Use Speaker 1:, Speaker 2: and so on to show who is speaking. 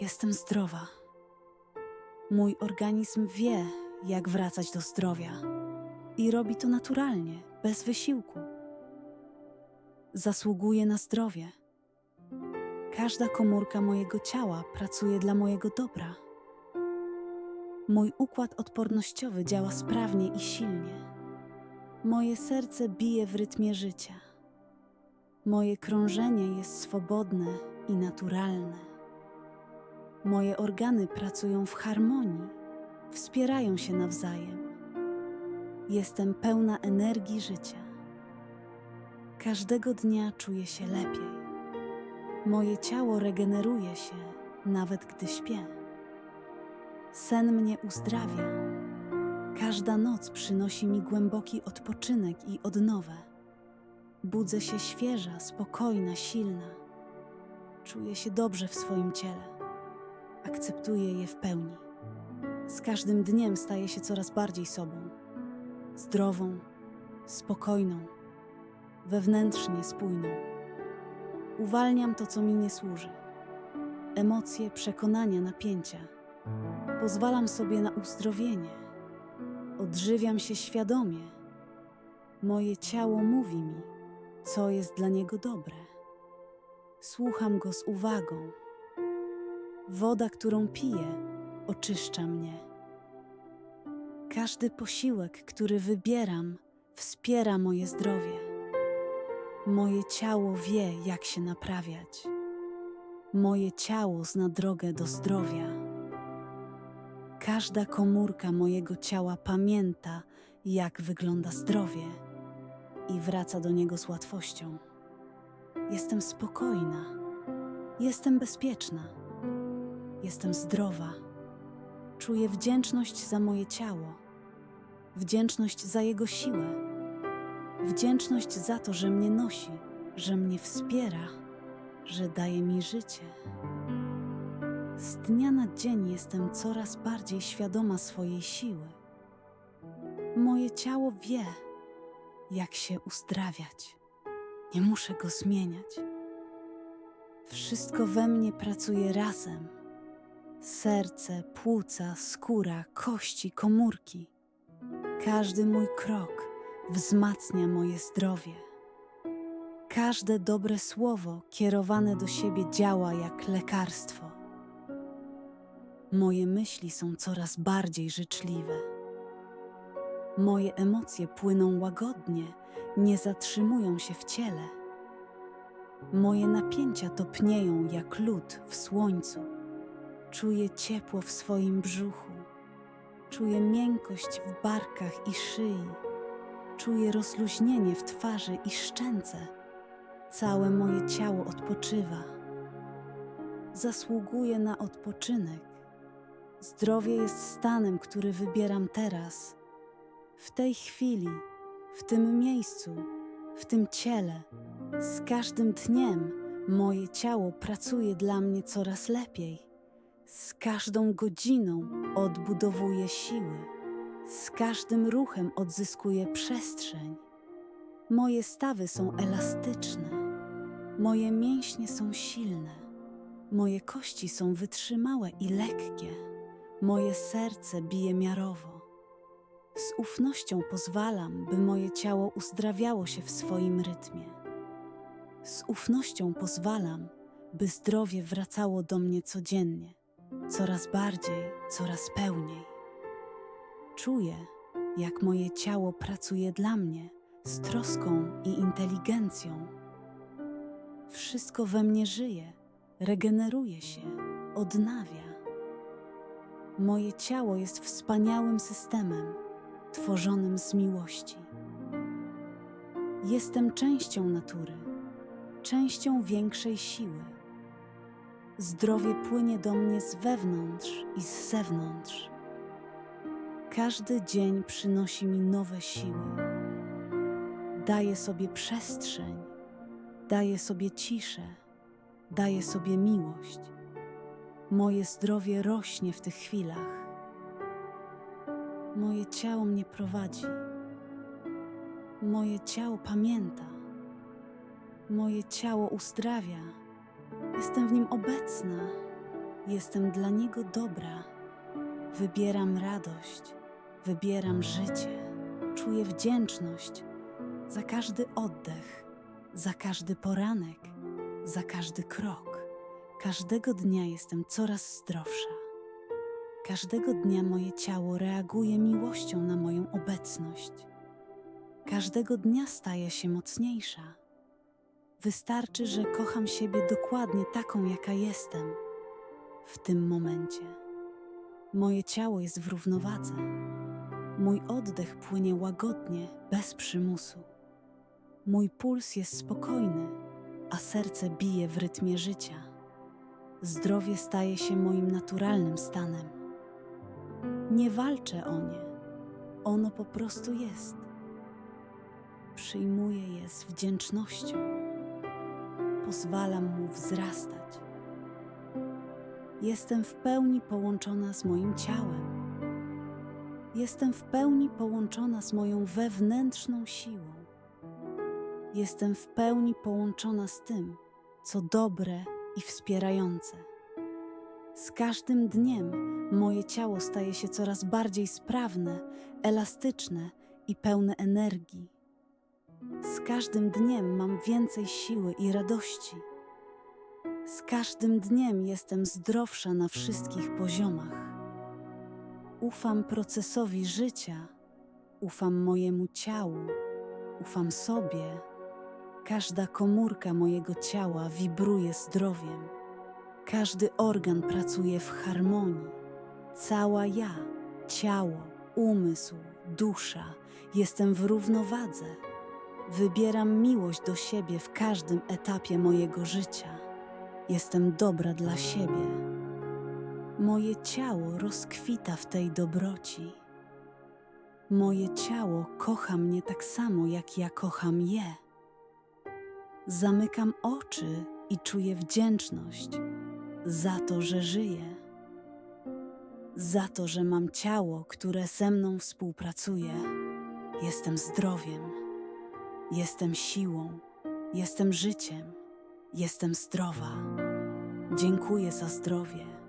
Speaker 1: Jestem zdrowa. Mój organizm wie, jak wracać do zdrowia i robi to naturalnie, bez wysiłku. Zasługuję na zdrowie. Każda komórka mojego ciała pracuje dla mojego dobra. Mój układ odpornościowy działa sprawnie i silnie. Moje serce bije w rytmie życia. Moje krążenie jest swobodne i naturalne. Moje organy pracują w harmonii, wspierają się nawzajem. Jestem pełna energii życia. Każdego dnia czuję się lepiej. Moje ciało regeneruje się, nawet gdy śpię. Sen mnie uzdrawia. Każda noc przynosi mi głęboki odpoczynek i odnowę. Budzę się świeża, spokojna, silna. Czuję się dobrze w swoim ciele. Akceptuję je w pełni. Z każdym dniem staję się coraz bardziej sobą. Zdrową, spokojną, wewnętrznie spójną. Uwalniam to, co mi nie służy. Emocje, przekonania, napięcia. Pozwalam sobie na uzdrowienie. Odżywiam się świadomie. Moje ciało mówi mi, co jest dla niego dobre. Słucham go z uwagą. Woda, którą piję, oczyszcza mnie. Każdy posiłek, który wybieram, wspiera moje zdrowie. Moje ciało wie, jak się naprawiać. Moje ciało zna drogę do zdrowia. Każda komórka mojego ciała pamięta, jak wygląda zdrowie i wraca do niego z łatwością. Jestem spokojna, jestem bezpieczna, jestem zdrowa. Czuję wdzięczność za moje ciało, wdzięczność za jego siłę, wdzięczność za to, że mnie nosi, że mnie wspiera, że daje mi życie. Z dnia na dzień jestem coraz bardziej świadoma swojej siły. Moje ciało wie, jak się uzdrawiać. Nie muszę go zmieniać. Wszystko we mnie pracuje razem. Serce, płuca, skóra, kości, komórki. Każdy mój krok wzmacnia moje zdrowie. Każde dobre słowo kierowane do siebie działa jak lekarstwo. Moje myśli są coraz bardziej życzliwe. Moje emocje płyną łagodnie, nie zatrzymują się w ciele. Moje napięcia topnieją jak lód w słońcu. Czuję ciepło w swoim brzuchu. Czuję miękkość w barkach i szyi. Czuję rozluźnienie w twarzy i szczęce. Całe moje ciało odpoczywa. Zasługuję na odpoczynek. Zdrowie jest stanem, który wybieram teraz, w tej chwili, w tym miejscu, w tym ciele. Z każdym dniem moje ciało pracuje dla mnie coraz lepiej. Z każdą godziną odbudowuję siły. Z każdym ruchem odzyskuję przestrzeń. Moje stawy są elastyczne. Moje mięśnie są silne. Moje kości są wytrzymałe i lekkie. Moje serce bije miarowo. Z ufnością pozwalam, by moje ciało uzdrawiało się w swoim rytmie. Z ufnością pozwalam, by zdrowie wracało do mnie codziennie, coraz bardziej, coraz pełniej. Czuję, jak moje ciało pracuje dla mnie z troską i inteligencją. Wszystko we mnie żyje, regeneruje się, odnawia. Moje ciało jest wspaniałym systemem, tworzonym z miłości. Jestem częścią natury, częścią większej siły. Zdrowie płynie do mnie z wewnątrz i z zewnątrz. Każdy dzień przynosi mi nowe siły. Daję sobie przestrzeń, daję sobie ciszę, daję sobie miłość. Moje zdrowie rośnie w tych chwilach. Moje ciało mnie prowadzi. Moje ciało pamięta. Moje ciało uzdrawia. Jestem w nim obecna. Jestem dla Niego dobra. Wybieram radość, wybieram życie. Czuję wdzięczność za każdy oddech, za każdy poranek, za każdy krok. Każdego dnia jestem coraz zdrowsza. Każdego dnia moje ciało reaguje miłością na moją obecność. Każdego dnia staję się mocniejsza. Wystarczy, że kocham siebie dokładnie taką, jaka jestem w tym momencie. Moje ciało jest w równowadze. Mój oddech płynie łagodnie, bez przymusu. Mój puls jest spokojny, a serce bije w rytmie życia. Zdrowie staje się moim naturalnym stanem. Nie walczę o nie, ono po prostu jest. Przyjmuję je z wdzięcznością, pozwalam mu wzrastać. Jestem w pełni połączona z moim ciałem. Jestem w pełni połączona z moją wewnętrzną siłą. Jestem w pełni połączona z tym, co dobre i wspierające. Z każdym dniem moje ciało staje się coraz bardziej sprawne, elastyczne i pełne energii. Z każdym dniem mam więcej siły i radości. Z każdym dniem jestem zdrowsza na wszystkich poziomach. Ufam procesowi życia, ufam mojemu ciału, ufam sobie. Każda komórka mojego ciała wibruje zdrowiem. Każdy organ pracuje w harmonii. Cała ja, ciało, umysł, dusza jestem w równowadze. Wybieram miłość do siebie w każdym etapie mojego życia. Jestem dobra dla siebie. Moje ciało rozkwita w tej dobroci. Moje ciało kocha mnie tak samo, jak ja kocham je. Zamykam oczy i czuję wdzięczność za to, że żyję, za to, że mam ciało, które ze mną współpracuje. Jestem zdrowiem, jestem siłą, jestem życiem, jestem zdrowa. Dziękuję za zdrowie.